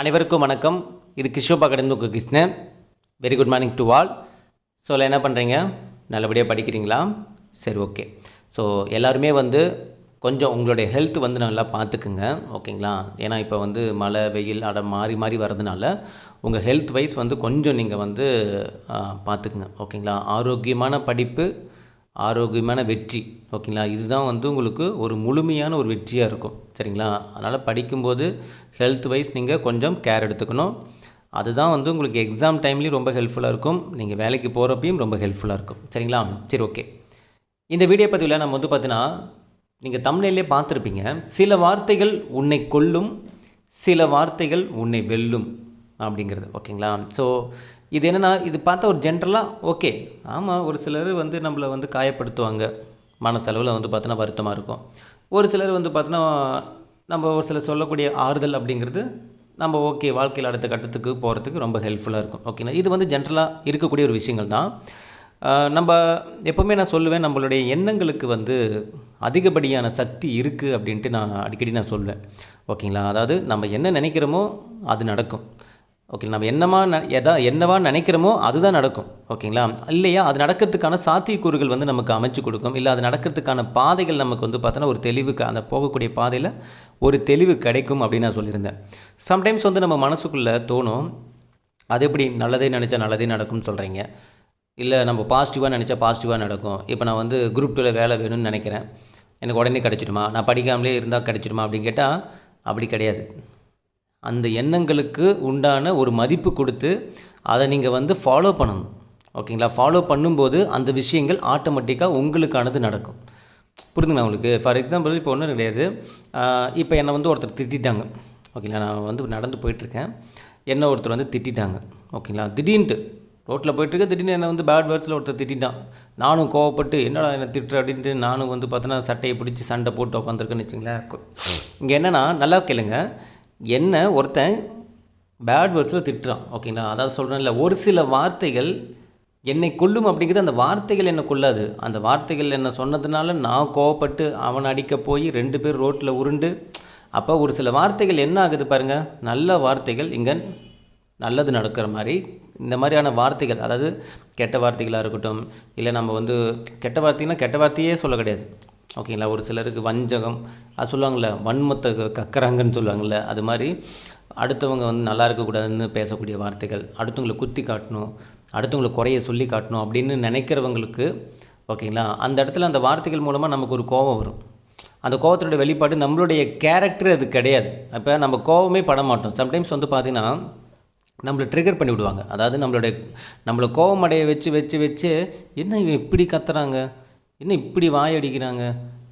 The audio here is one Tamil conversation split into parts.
அனைவருக்கும் வணக்கம். இது கிஷோபா கடந்து Krishnan. Very good morning to all so என்ன பண்ணுறீங்க நல்லபடியாக படிக்கிறீங்களா? சரி ஓகே ஸோ எல்லாருமே வந்து கொஞ்சம் உங்களுடைய ஹெல்த் வந்து நல்லா பார்த்துக்குங்க. ஓகேங்களா ஏன்னா இப்போ வந்து மழை வெயில் அட மாறி மாறி வர்றதுனால உங்கள் ஹெல்த் வைஸ் வந்து கொஞ்சம் நீங்கள் வந்து பார்த்துக்குங்க. ஓகேங்களா ஆரோக்கியமான படிப்பு ஆரோக்கியமான வெற்றி. ஓகேங்களா? இதுதான் வந்து உங்களுக்கு ஒரு முழுமையான ஒரு வெற்றியாக இருக்கும். சரிங்களா? அதனால் படிக்கும்போது ஹெல்த் வைஸ் நீங்கள் கொஞ்சம் கேர் எடுத்துக்கணும். அதுதான் வந்து உங்களுக்கு எக்ஸாம் டைம்லேயும் ரொம்ப ஹெல்ப்ஃபுல்லாக இருக்கும். நீங்கள் வேலைக்கு போகிறப்பையும் ரொம்ப ஹெல்ப்ஃபுல்லாக இருக்கும். சரிங்களா? சரி ஓகே இந்த வீடியோ பதிவில் நம்ம வந்து பார்த்தீங்கன்னா நீங்கள் தமிழ்லேயே பார்த்துருப்பீங்க. சில வார்த்தைகள் உன்னை கொல்லும் சில வார்த்தைகள் உன்னை வெல்லும் அப்படிங்கிறது. ஓகேங்களா? ஸோ இது என்னென்னா இது பார்த்தா ஒரு ஜென்ரலாக ஓகே ஆமாம் ஒரு சிலர் வந்து நம்மளை வந்து காயப்படுத்துவாங்க. மனசளவில் வந்து பார்த்தோன்னா வருத்தமாக இருக்கும். ஒரு சிலர் வந்து பார்த்தோன்னா நம்ம ஒரு சிலர் சொல்லக்கூடிய ஆறுதல் அப்படிங்கிறது நம்ம ஓகே வாழ்க்கையில் அடுத்த கட்டத்துக்கு போகிறதுக்கு ரொம்ப ஹெல்ப்ஃபுல்லாக இருக்கும். ஓகேங்களா இது வந்து ஜென்ரலாக இருக்கக்கூடிய ஒரு விஷயங்கள் தான். நம்ம எப்போவுமே நான் சொல்லுவேன் நம்மளுடைய எண்ணங்களுக்கு வந்து அதிகப்படியான சக்தி இருக்குது அப்படின்ட்டு நான் அடிக்கடி நான் சொல்லுவேன் ஓகேங்களா அதாவது நம்ம என்ன நினைக்கிறோமோ அது நடக்கும். ஓகே நம்ம என்னமா ந எதா என்னவா நினைக்கிறோமோ அதுதான் நடக்கும். ஓகேங்களா இல்லையா? அது நடக்கிறதுக்கான சாத்தியக்கூறுகள் வந்து நமக்கு அமைச்சு கொடுக்கும். இல்லை அது நடக்கிறதுக்கான பாதைகள் நமக்கு வந்து பார்த்தோன்னா ஒரு தெளிவு அந்த போகக்கூடிய பாதையில் ஒரு தெளிவு கிடைக்கும் அப்படின்னு நான் சொல்லியிருந்தேன். சம்டைம்ஸ் வந்து நம்ம மனசுக்குள்ளே தோணும் அது எப்படி நல்லதே நினச்சா நல்லதே நடக்கும்னு சொல்கிறீங்க இல்லை நம்ம பாசிட்டிவாக நினச்சா பாசிட்டிவாக நடக்கும். இப்போ நான் வந்து குரூப் டூவில் வேலை வேணும்னு நினைக்கிறேன். எனக்கு உடனே கிடச்சிடுமா? நான் படிக்காமலே இருந்தால் கிடச்சிடுமா அப்படின்னு கேட்டால் அப்படி கிடையாது. அந்த எண்ணங்களுக்கு உண்டான ஒரு மதிப்பு கொடுத்து அதை நீங்கள் வந்து ஃபாலோ பண்ணணும். ஓகேங்களா ஃபாலோ பண்ணும்போது அந்த விஷயங்கள் ஆட்டோமேட்டிக்காக உங்களுக்கானது நடக்கும். புரிதுங்களா உங்களுக்கு? ஃபார் எக்ஸாம்பிள் இப்போ ஒன்றும் கிடையாது. இப்போ என்னை வந்து ஒருத்தர் திட்டிட்டாங்க. ஓகேங்களா நான் வந்து நடந்து போயிட்டுருக்கேன். என்ன ஒருத்தர் வந்து திட்டிட்டாங்க. ஓகேங்களா திடீர்னுட்டு ரோட்டில் போயிட்டுருக்க திடீர்னு என்னை வந்து பேட் வேர்ட்ஸில் ஒருத்தர் திட்டிட்டான். நானும் கோவப்பட்டு என்னடா என்னை திட்டுற? அப்படின்ட்டு நானும் வந்து பார்த்தோன்னா சட்டையை பிடிச்சி சண்டை போட்டு உட்காந்துருக்கேன்னு வச்சுங்களேன். இங்கே என்னென்னா நல்லா கேளுங்க. என்ன ஒருத்தன் பேட் வேர்ட்ஸில் திட்டுறான் ஓகேங்களா அதாவது சொல்கிறேன்ல ஒரு சில வார்த்தைகள் என்னை கொல்லும் அப்படிங்கிறது அந்த வார்த்தைகள் என்னை கொல்லாது. அந்த வார்த்தைகள் என்னை சொன்னதுனால நான் கோவப்பட்டு அவன் அடிக்க போய் ரெண்டு பேர் ரோட்டில் உருண்டு அப்போ ஒரு சில வார்த்தைகள் என்ன ஆகுது பாருங்கள் நல்ல வார்த்தைகள் இங்கே நல்லது நடக்கிற மாதிரி இந்த மாதிரியான வார்த்தைகள் அதாவது கெட்ட வார்த்தைகளாக இருக்கட்டும் இல்லை நம்ம வந்து கெட்ட வார்த்தைனா கெட்ட வார்த்தையே சொல்ல கிடையாது. ஓகேங்களா? ஒரு சிலருக்கு வஞ்சகம் அது சொல்லுவாங்கள்ல வன்மத்தை கக்கறாங்கன்னு சொல்லுவாங்கள்ல அது மாதிரி அடுத்தவங்க வந்து நல்லா இருக்கக்கூடாதுன்னு பேசக்கூடிய வார்த்தைகள் அடுத்தவங்களை குத்தி காட்டணும் அடுத்தவங்களை குறைய சொல்லி காட்டணும் அப்படின்னு நினைக்கிறவங்களுக்கு ஓகேங்களா அந்த இடத்துல அந்த வார்த்தைகள் மூலமாக நமக்கு ஒரு கோபம் வரும். அந்த கோபத்தினுடைய வெளிப்பாடு நம்மளுடைய கேரக்டர் அது கிடையாது. அப்போ நம்ம கோவமே பட மாட்டோம். சம்டைம்ஸ் வந்து பார்த்திங்கன்னா நம்மளை ட்ரிகர் பண்ணி விடுவாங்க. அதாவது நம்மளுடைய நம்மளை கோவம் அடைய வச்சு வச்சு வச்சு என்ன இவன் இப்படி கத்துறாங்க? என்ன இப்படி வாயடிக்கிறாங்க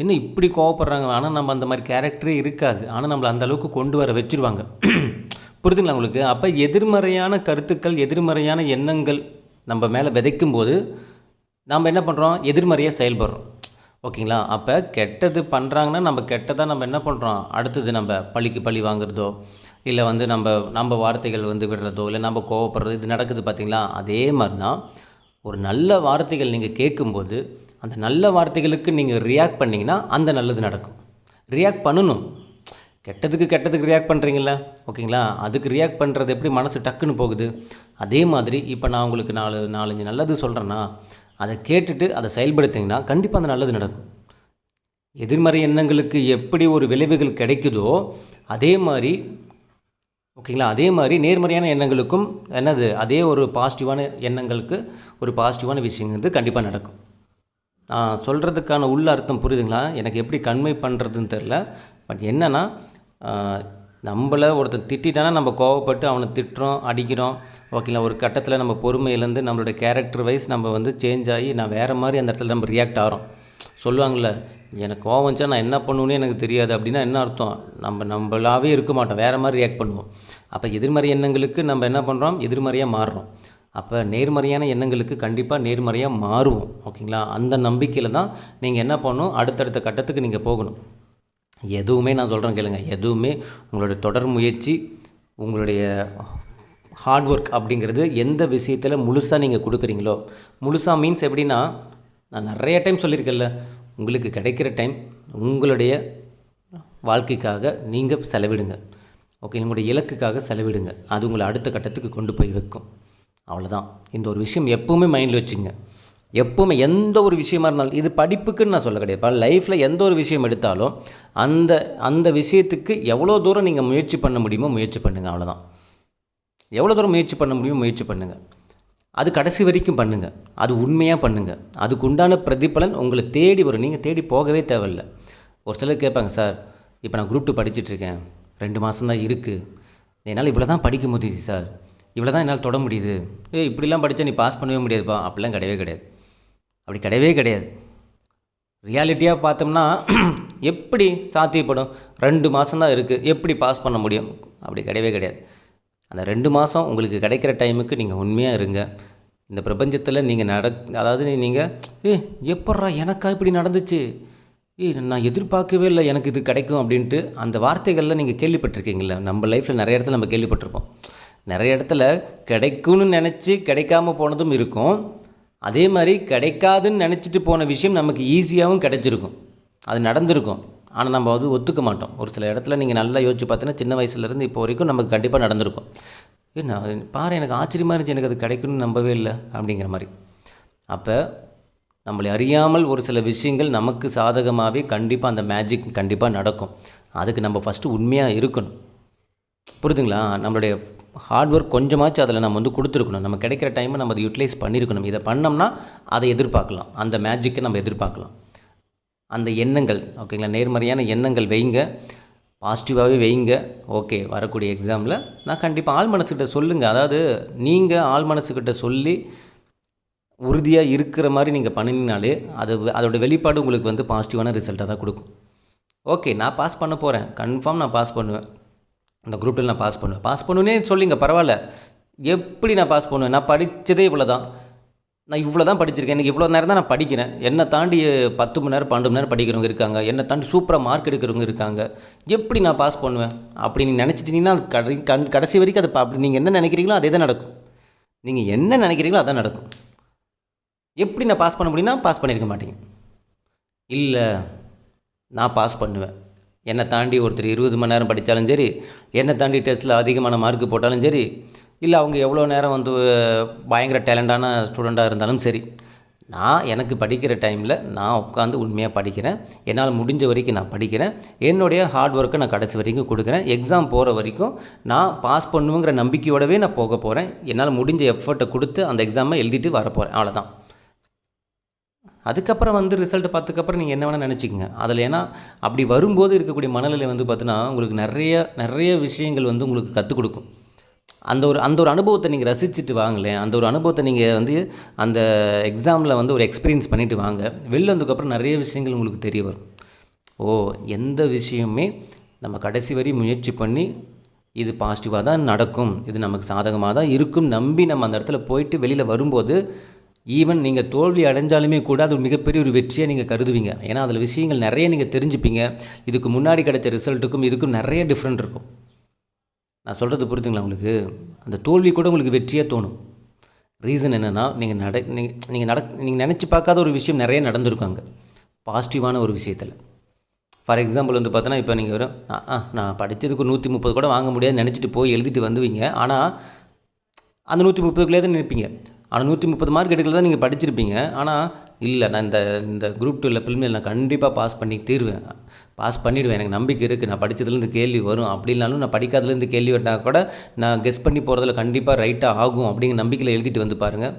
என்ன இப்படி கோவப்படுறாங்க? ஆனால் நம்ம அந்த மாதிரி கேரக்டரே இருக்காது. ஆனால் நம்மளை அந்த அளவுக்கு கொண்டு வர வச்சிருவாங்க. புரிதுங்களா உங்களுக்கு? அப்போ எதிர்மறையான கருத்துக்கள் எதிர்மறையான எண்ணங்கள் நம்ம மேலே விதைக்கும் போது நம்ம என்ன பண்ணுறோம் எதிர்மறையாக செயல்படுறோம். ஓகேங்களா? அப்போ கெட்டது பண்ணுறாங்கன்னா நம்ம கெட்டதாக நம்ம என்ன பண்ணுறோம் அடுத்தது நம்ம பழிக்கு பழி வாங்குறதோ இல்லை வந்து நம்ம நம்ம வார்த்தைகள் வந்து விடுறதோ இல்லை நம்ம கோவப்படுறது இது நடக்குது பார்த்தீங்களா அதே மாதிரி தான் ஒரு நல்ல வார்த்தைகள் நீங்கள் கேட்கும்போது அந்த நல்ல வார்த்தைகளுக்கு நீங்கள் ரியாக்ட் பண்ணிங்கன்னா அந்த நல்லது நடக்கும். ரியாக்ட் பண்ணணும். கெட்டதுக்கு கெட்டதுக்கு ரியாக்ட் பண்ணுறீங்களா ஓகேங்களா? அதுக்கு ரியாக்ட் பண்ணுறது எப்படி மனசு டக்குன்னு போகுது? அதே மாதிரி இப்போ நான் உங்களுக்கு நாலு நாலஞ்சு நல்லது சொல்கிறேன்னா அதை கேட்டுட்டு அதை செயல்படுத்திங்கன்னா கண்டிப்பாக அந்த நல்லது நடக்கும். எதிர்மறை எண்ணங்களுக்கு எப்படி ஒரு விளைவுகள் கிடைக்குதோ அதே மாதிரி ஓகேங்களா? அதே மாதிரி நேர்மறையான எண்ணங்களுக்கும் என்னது? அதே ஒரு பாசிட்டிவான எண்ணங்களுக்கு ஒரு பாசிட்டிவான விஷயங்கிறது வந்து கண்டிப்பாக நடக்கும். நான் சொல்கிறதுக்கான உள்ள அர்த்தம் புரியுதுங்களா? எனக்கு எப்படி கன்மை பண்ணுறதுன்னு தெரில பட் என்னென்னா நம்மளை ஒருத்தன் திட்டானா நம்ம கோவப்பட்டு அவனை திட்டுறோம் அடிக்கிறோம். ஓகேங்களா? ஒரு கட்டத்தில் நம்ம பொறுமையிலேருந்து நம்மளோட கேரக்டர் வைஸ் நம்ம வந்து சேஞ்ச் ஆகி நான் வேறு மாதிரி அந்த இடத்துல நம்ம ரியாக்ட் ஆகிறோம். சொல்லுவாங்கள்ல எனக்கு கோவம் வந்துச்சா? நான் என்ன பண்ணுவேன்னு எனக்கு தெரியாது. அப்படின்னா என்ன அர்த்தம்? நம்ம நம்மளாவே இருக்க மாட்டோம். வேறு மாதிரி ரியாக்ட் பண்ணுவோம். அப்போ எதிர்மறை எண்ணங்களுக்கு நம்ம என்ன பண்ணுறோம் எதிர்மறையாக மாறுறோம். அப்போ நேர்மறையான எண்ணங்களுக்கு கண்டிப்பாக நேர்மறையாக மாறுவோம் ஓகேங்களா? அந்த நம்பிக்கையில் தான் நீங்கள் என்ன பண்ணணும்? அடுத்தடுத்த கட்டத்துக்கு நீங்கள் போகணும். எதுவுமே நான் சொல்கிறேன் கேளுங்க. எதுவுமே உங்களுடைய தொடர் முயற்சி உங்களுடைய ஹார்ட் ஒர்க் அப்படிங்கிறது எந்த விஷயத்தில் முழுசாக நீங்கள் கொடுக்குறீங்களோ முழுசாக மீன்ஸ் எப்படின்னா நான் நிறைய டைம் சொல்லியிருக்கேன்ல உங்களுக்கு கிடைக்கிற டைம் உங்களுடைய வாழ்க்கைக்காக நீங்கள் செலவிடுங்க. ஓகே உங்களுடைய இலக்குக்காக செலவிடுங்க. அது உங்களை அடுத்த கட்டத்துக்கு கொண்டு போய் வைக்கும். அவ்வளோதான் இந்த ஒரு விஷயம் எப்போவுமே மைண்டில் வச்சுங்க. எப்போவுமே எந்த ஒரு விஷயமா இருந்தாலும் இது படிப்புக்குன்னு நான் சொல்ல கிடையாது. லைஃப்பில் எந்த ஒரு விஷயம் எடுத்தாலும் அந்த அந்த விஷயத்துக்கு எவ்வளோ தூரம் நீங்கள் முயற்சி பண்ண முடியுமோ முயற்சி பண்ணுங்கள் அவ்வளோதான் எவ்வளோ தூரம் முயற்சி பண்ண முடியுமோ முயற்சி பண்ணுங்கள் அது கடைசி வரைக்கும் பண்ணுங்கள் அது உண்மையாக பண்ணுங்கள் அதுக்கு உண்டான பிரதிபலன் உங்களை தேடி வரும். நீங்கள் தேடி போகவே தேவையில்லை. ஒரு சிலர் கேட்பாங்க சார் இப்போ நான் குரூப் டூ படிச்சுட்ருக்கேன் ரெண்டு மாதம் தான் இருக்குது என்னால் இவ்வளோ தான் படிக்க முடியுது சார். இவ்வளோ தான் என்னால் தொட முடியுது. ஏ இப்படிலாம் படித்தா நீ பாஸ் பண்ணவே முடியாதுப்பா. அப்படிலாம் கிடையவே கிடையாது. அப்படி கிடையவே கிடையாது. ரியாலிட்டியாக பார்த்தோம்னா எப்படி சாத்தியப்படும்? ரெண்டு மாதம் தான் இருக்குது எப்படி பாஸ் பண்ண முடியும்? அப்படி கிடையவே கிடையாது. அந்த ரெண்டு மாதம் உங்களுக்கு கிடைக்கிற டைமுக்கு நீங்கள் உண்மையாக இருங்க. இந்த பிரபஞ்சத்தில் நீங்கள் நட அதாவது நீங்கள் ஏ எப்பட்றா எனக்கா இப்படி நடந்துச்சு? ஏய் நான் எதிர்பார்க்கவே இல்லை எனக்கு இது கிடைக்கும் அப்படின்ட்டு அந்த வார்த்தைகளில் நீங்கள் கேள்விப்பட்டிருக்கீங்களா நம்ம லைஃப்பில் நிறைய இடத்துல நம்ம கேள்விப்பட்டிருப்போம். நிறைய இடத்துல கிடைக்கும்னு நினச்சி கிடைக்காம போனதும் இருக்கும். அதே மாதிரி கிடைக்காதுன்னு நினச்சிட்டு போன விஷயம் நமக்கு ஈஸியாகவும் கிடைச்சிருக்கும். அது நடந்திருக்கும். ஆனால் நம்ம வந்து ஒத்துக்க மாட்டோம். ஒரு சில இடத்துல நீங்கள் நல்லா யோசிச்சு பார்த்தீங்கன்னா சின்ன வயசுலேருந்து இப்போ வரைக்கும் நமக்கு கண்டிப்பாக நடந்திருக்கும். என்ன நான் பாரு எனக்கு ஆச்சரியமாக இருந்துச்சு. எனக்கு அது கிடைக்கும்னு நம்பவே இல்லை. அப்படிங்கிற மாதிரி. அப்போ நம்மளை அறியாமல் ஒரு சில விஷயங்கள் நமக்கு சாதகமாகவே கண்டிப்பாக அந்த மேஜிக் கண்டிப்பாக நடக்கும். அதுக்கு நம்ம ஃபஸ்ட்டு உண்மையாக இருக்கணும். புரியுதுங்களா நம்மளுடைய ஹார்ட் ஒர்க் கொஞ்சமாச்சும் அதில் நம்ம வந்து கொடுத்துருக்கணும். நம்ம கிடைக்கிற டைமை நம்ம அதை யூட்டிலைஸ் பண்ணியிருக்கணும் இதை பண்ணோம்னா அதை எதிர்பார்க்கலாம். அந்த மேஜிக்கை நம்ம எதிர்பார்க்கலாம். அந்த எண்ணங்கள் ஓகேங்களா நேர்மறையான எண்ணங்கள் வைங்க. பாசிட்டிவாகவே வைங்க. ஓகே வரக்கூடிய எக்ஸாமில் நான் கண்டிப்பாக ஆள் மனசுக்கிட்ட சொல்லுங்கள் அதாவது நீங்கள் ஆள் மனசுக்கிட்ட சொல்லி உறுதியாக இருக்கிற மாதிரி நீங்கள் பண்ணினீங்கனாலே அது அதோட வெளிப்பாடு உங்களுக்கு வந்து பாசிட்டிவான ரிசல்ட்டாக தான் கொடுக்கும். ஓகே நான் பாஸ் பண்ண போகிறேன் கன்ஃபார்ம் நான் பாஸ் பண்ணுவேன். அந்த குரூப்பில் நான் பாஸ் பண்ணுவேன். பாஸ் பண்ணுவேனே சொல்லிங்க பரவாயில்ல. எப்படி நான் பாஸ் பண்ணுவேன்? நான் படித்ததே இவ்வளோ தான் நான் இவ்வளோ தான் படிச்சிருக்கேன். எனக்கு இவ்வளோ நேரம் தான் நான் படிக்கிறேன். என்னை தாண்டி பத்து மணி நேரம் பன்னெண்டு மணி நேரம் படிக்கிறவங்க இருக்காங்க. என்னை தாண்டி சூப்பராக மார்க் எடுக்கிறவங்க இருக்காங்க. எப்படி நான் பாஸ் பண்ணுவேன்? அப்படி நீங்கள் நினச்சிட்டிங்கன்னா அது கடை கண் கடைசி வரைக்கும் அது அப்படி நீங்கள் என்ன நினைக்கிறீங்களோ அதே தான் நடக்கும். நீங்கள் என்ன நினைக்கிறீங்களோ அதான் நடக்கும். எப்படி நான் பாஸ் பண்ண முடியும்னா பாஸ் பண்ணியிருக்க மாட்டேங்க. இல்லை நான் பாஸ் பண்ணுவேன். என்னை தாண்டி ஒருத்தர் இருபது மணி நேரம் படித்தாலும் சரி என்னை தாண்டி டெஸ்ட்டில் அதிகமான மார்க் போட்டாலும் சரி இல்லை அவங்க எவ்வளோ நேரம் வந்து பயங்கர டேலண்டான ஸ்டூடெண்ட்டாக இருந்தாலும் சரி நான் எனக்கு படிக்கிற டைமில் நான் உட்காந்து உண்மையாக படிக்கிறேன். என்னால் முடிஞ்ச வரைக்கும் நான் படிக்கிறேன். என்னுடைய ஹார்ட் ஒர்க்கை நான் கடைசி வரைக்கும் கொடுக்குறேன். எக்ஸாம் போகிற வரைக்கும் நான் பாஸ் பண்ணுவேங்கிற நம்பிக்கையோடவே நான் போக போகிறேன் என்னால் முடிஞ்ச எஃபர்ட்டை கொடுத்து அந்த எக்ஸாமை எழுதிட்டு வரப்போகிறேன் அவ்வளோதான் அதுக்கப்புறம் வந்து ரிசல்ட் பார்த்ததுக்கப்புறம் நீங்கள் என்ன வேணால் நினச்சிக்கங்க. அதில் ஏன்னா அப்படி வரும்போது இருக்கக்கூடிய மனநிலை வந்து பார்த்தீங்கன்னா உங்களுக்கு நிறைய நிறைய விஷயங்கள் வந்து உங்களுக்கு கற்றுக் கொடுக்கும். அந்த ஒரு அந்த ஒரு அனுபவத்தை நீங்கள் ரசிச்சுட்டு வாங்களேன். அந்த ஒரு அனுபவத்தை நீங்கள் வந்து அந்த எக்ஸாமில் வந்து ஒரு எக்ஸ்பீரியன்ஸ் பண்ணிவிட்டு வாங்க. வெளில வந்ததுக்கப்புறம் நிறைய விஷயங்கள் உங்களுக்கு தெரிய வரும். ஓ எந்த விஷயமே நம்ம கடைசி வரை முயற்சி பண்ணி இது பாசிட்டிவாக தான் நடக்கும். இது நமக்கு சாதகமாக தான் இருக்கும். நம்பி நம்ம அந்த இடத்துல போயிட்டு வெளியில் வரும்போது ஈவன் நீங்கள் தோல்வி அடைஞ்சாலுமே கூட அது மிகப்பெரிய ஒரு வெற்றியாக நீங்கள் கருதுவீங்க. ஏன்னா அதில் விஷயங்கள் நிறைய நீங்கள் தெரிஞ்சுப்பீங்க. இதுக்கு முன்னாடி கிடைச்ச ரிசல்ட்டுக்கும் இதுக்கும் நிறைய டிஃப்ரெண்ட் இருக்கும். நான் சொல்கிறது புரியுதுங்களா உங்களுக்கு? அந்த தோல்வி கூட உங்களுக்கு வெற்றியாக தோணும். ரீசன் என்னென்னா நீங்கள் நட நீங்கள் நீங்கள் நட நீங்கள் நினச்சி பார்க்காத ஒரு விஷயம் நிறைய நடந்திருக்காங்க அங்கே. பாசிட்டிவான ஒரு விஷயத்தில். ஃபார் எக்ஸாம்பிள் வந்து பார்த்தோன்னா இப்போ நீங்கள் வரும் ஆ நான் படித்ததுக்கு நூற்றி முப்பது கூட வாங்க முடியாது நினச்சிட்டு போய் எழுதிட்டு வந்துவீங்க. ஆனால் அந்த நூற்றி முப்பதுக்குள்ளே தான் நிற்பீங்க ஆனால் நூற்றி முப்பது மார்க் எடுக்கல தான் நீங்கள் படிச்சிருப்பீங்க. ஆனால் இல்லை நான் இந்த இந்த குரூப் டூவில் பிள்மையில் நான் கண்டிப்பாக பாஸ் பண்ணி தீருவேன். பாஸ் பண்ணிவிடுவேன் எனக்கு நம்பிக்கை இருக்குது நான் படித்ததுலேருந்து கேள்வி வரும். அப்படின்னாலும் நான் படிக்காததுலேருந்து கேள்வி வந்தால் கூட நான் கெஸ் பண்ணி போகிறதுல கண்டிப்பாக ரைட்டாக ஆகும் அப்படிங்கிற நம்பிக்கையில் எழுதிட்டு வந்து பாருங்கள்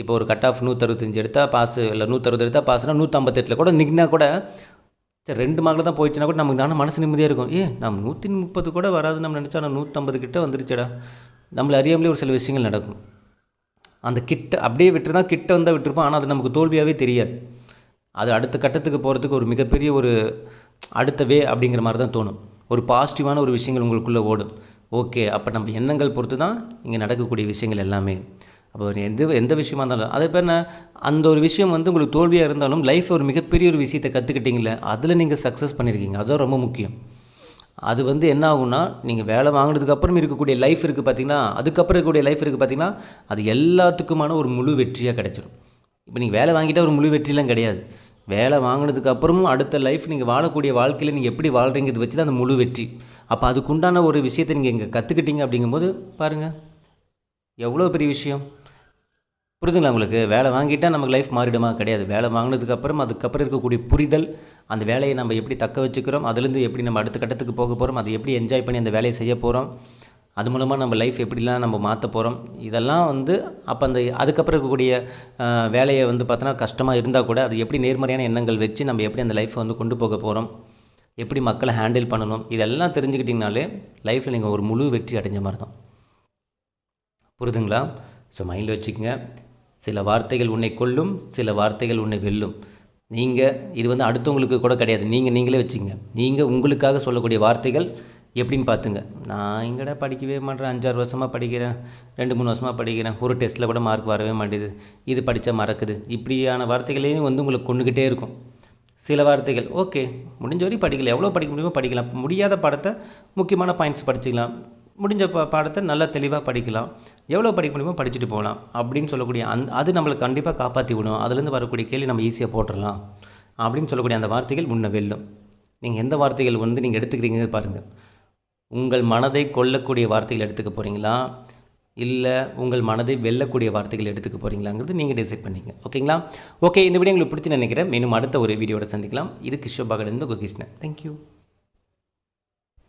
இப்போ ஒரு கட் ஆஃப் நூற்றறுபத்தஞ்சு எடுத்தால் பாஸ் இல்லை நூற்றறுபது எடுத்தால் பாஸ்னால் நூற்றம்பத்தெட்டில் கூட நிற்கினா கூட சரி ரெண்டு மார்க்கில் தான் போயிடுச்சுன்னா கூட நமக்கு நானும் மனசு நிம்மதியாக இருக்கும். ஏ நம்ம நூற்றி முப்பது கூட வராது நம்ம நினச்சா நான் நூற்றம்பது கிட்ட வந்துருச்சேடா. நம்மளை அறியாமலே ஒரு சில விஷயங்கள் நடக்கும். அந்த கிட்ட அப்படியே விட்டுருந்தா கிட்ட வந்தால் விட்டுருப்போம் ஆனால் அது நமக்கு தோல்வியாகவே தெரியாது. அது அடுத்த கட்டத்துக்கு போகிறதுக்கு ஒரு மிகப்பெரிய ஒரு அடுத்த வே அப்படிங்கிற மாதிரி தான் தோணும். ஒரு பாசிட்டிவான ஒரு விஷயங்கள் உங்களுக்குள்ளே ஓடும். ஓகே அப்போ நம்ம எண்ணங்கள் பொறுத்து தான் இங்கே நடக்கக்கூடிய விஷயங்கள் எல்லாமே. அப்போ ஒரு எந்த எந்த விஷயமா இருந்தாலும் அதே பேர் என்ன அந்த ஒரு விஷயம் வந்து உங்களுக்கு தோல்வியாக இருந்தாலும் லைஃப் ஒரு மிகப்பெரிய ஒரு விஷயத்தை கற்றுக்கிட்டீங்களே அதில் நீங்கள் சக்ஸஸ் பண்ணியிருக்கீங்க அதுதான் ரொம்ப முக்கியம். அது வந்து என்ன ஆகும்னா நீங்கள் வேலை வாங்கினதுக்கு அப்புறம் இருக்கக்கூடிய லைஃப் இருக்குது பார்த்தீங்கன்னா அதுக்கப்புறம் இருக்கக்கூடிய லைஃப் இருக்குது பார்த்தீங்கன்னா அது எல்லாத்துக்குமான ஒரு முழு வெற்றியாக கிடைச்சிடும் இப்போ நீங்கள் வேலை வாங்கிட்டால் ஒரு முழு வெற்றிலாம் கிடையாது. வேலை வாங்கினதுக்கு அப்புறமும் அடுத்த லைஃப் நீங்கள் வாழக்கூடிய வாழ்க்கையில் நீங்கள் எப்படி வாழ்கிறீங்கிறது வச்சு தான் அந்த முழு வெற்றி. அப்போ அதுக்குண்டான ஒரு விஷயத்தை நீங்கள் இங்கே கற்றுக்கிட்டீங்க அப்படிங்கும்போது பாருங்கள் எவ்வளோ பெரிய விஷயம். புரிதுங்களா உங்களுக்கு? வேலை வாங்கிட்டால் நமக்கு லைஃப் மாறிடுமா? கிடையாது. வேலை வாங்கினதுக்கப்புறம் அதுக்கப்புறம் இருக்கக்கூடிய புரிதல் அந்த வேலையை நம்ம எப்படி தக்க வச்சுக்கிறோம்? அதுலேருந்து எப்படி நம்ம அடுத்த கட்டத்துக்கு போக போகிறோம் அதை எப்படி என்ஜாய் பண்ணி அந்த வேலையை செய்ய போகிறோம் அது மூலமாக நம்ம லைஃப் எப்படிலாம் நம்ம மாற்ற போகிறோம் இதெல்லாம் வந்து அப்போ அந்த அதுக்கப்புறம் இருக்கக்கூடிய வேலையை வந்து பார்த்தோன்னா கஷ்டமாக இருந்தால் கூட அது எப்படி நேர்மறையான எண்ணங்கள் வச்சு நம்ம எப்படி அந்த லைஃப்பை வந்து கொண்டு போக போகிறோம் எப்படி மக்களை ஹேண்டில் பண்ணணும்? இதெல்லாம் தெரிஞ்சுக்கிட்டிங்கனாலே லைஃப்பில் நீங்கள் ஒரு முழு வெற்றி அடைஞ்ச மாதிரி தான். புரிதுங்களா? ஸோ மைண்டில் வச்சுக்கோங்க. சில வார்த்தைகள் உன்னை கொல்லும் சில வார்த்தைகள் உன்னை வெல்லும். நீங்கள் இது வந்து அடுத்தவங்களுக்கு கூட கிடையாது. நீங்கள் நீங்களே வச்சுங்க நீங்கள் உங்களுக்காக சொல்லக்கூடிய வார்த்தைகள் எப்படின்னு பார்த்துங்க. நான் இங்கடா படிக்கவே மாட்டேன் அஞ்சாறு வருஷமாக படிக்கிறேன். ரெண்டு மூணு வருஷமாக படிக்கிறேன். ஒரு டெஸ்ட்டில் கூட மார்க் வரவே மாட்டேது இது படித்தா மறக்குது. இப்படியான வார்த்தைகளையும் வந்து உங்களுக்கு கொண்டுக்கிட்டே இருக்கும். சில வார்த்தைகள் ஓகே முடிஞ்ச வரையும் படிக்கல. எவ்வளோ படிக்க முடியுமோ படிக்கலாம். முடியாத படத்தை முக்கியமான பாயிண்ட்ஸ் படிச்சுக்கலாம். முடிஞ்ச பா பாடத்தை நல்லா தெளிவாக படிக்கலாம். எவ்வளோ படிக்க முடியுமோ படிச்சுட்டு போகலாம். அப்படின்னு சொல்லக்கூடிய அந் அது நம்மளுக்கு கண்டிப்பாக காப்பாற்றி விடும். அதுலேருந்து வரக்கூடிய கேள்வி நம்ம ஈஸியாக போட்டுடலாம் அப்படின்னு சொல்லக்கூடிய அந்த வார்த்தைகள் முன்ன வெல்லும். நீங்கள் எந்த வார்த்தைகள் வந்து நீங்கள் எடுத்துக்கிறீங்க பாருங்கள் உங்கள் மனதை கொல்லக்கூடிய வார்த்தைகள் எடுத்துக்க போகிறீங்களா இல்லை உங்கள் மனதை வெல்லக்கூடிய வார்த்தைகள் எடுத்துக்க போகிறீங்களாங்கிறது நீங்கள் டிசைட் பண்ணிங்க. ஓகேங்களா? ஓகே இந்த வீடியோ உங்களுக்கு பிடிச்சி நினைக்கிறேன். மேலும் அடுத்த ஒரு வீடியோட சந்திக்கலாம். இது கிஷோபாகடன் உங்கள் கிருஷ்ணன் தேங்க்யூ